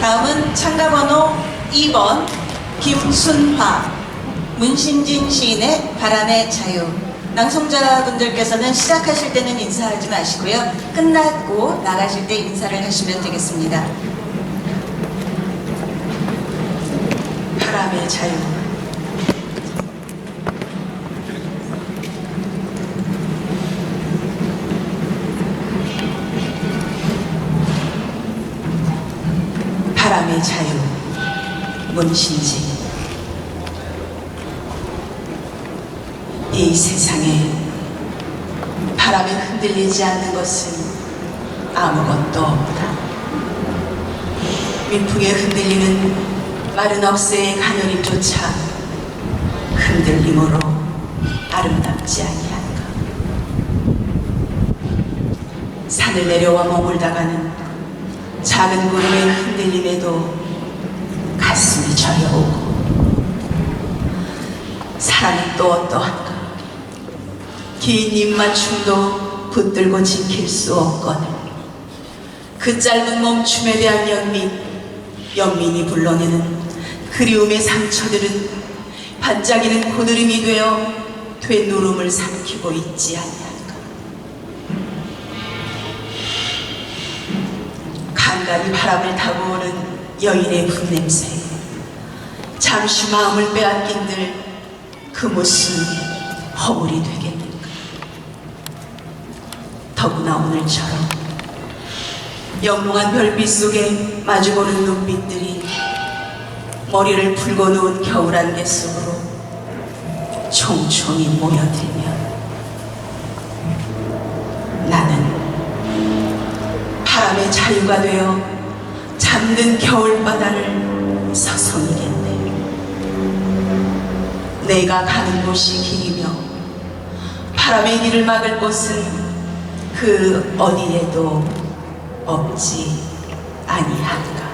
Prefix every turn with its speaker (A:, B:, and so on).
A: 다음은 참가번호 2번 김순화. 문신진 시인의 바람의 자유. 낭송자분들께서는 시작하실 때는 인사하지 마시고요. 끝나고 나가실 때 인사를 하시면 되겠습니다. 바람의 자유 바람의 자유 문신진 이 세상에 바람에 흔들리지 않는 것은 아무것도 없다. 미풍에 흔들리는 마른 억새의 가녀림조차 흔들림으로 아름답지 아니한가. 산을 내려와 머물다가는 작은 구름의 흔들림에도 가슴이 저려오고 사람은 또 어떠한가? 긴 입맞춤도 붙들고 지킬 수 없거늘. 그 짧은 멈춤에 대한 연민 연민이 불러내는 그리움의 상처들은 반짝이는 고드름이 되어 되누름을 삼키고 있지 아니 간간히 바람을 타고 오는 여인의 분냄새. 잠시 마음을 빼앗긴들 그 무슨 허물이 되겠는가? 더구나 오늘처럼 영롱한 별빛 속에 마주보는 눈빛들이 머리를 풀고 누운 겨울 안개 속으로 총총히 모여들면 나는 바람의 자유가 되어 잠든 겨울바다를 서성이겠네. 내가 가는 곳이 길이며 바람의 길을 막을 곳은 그 어디에도 없지 아니한가.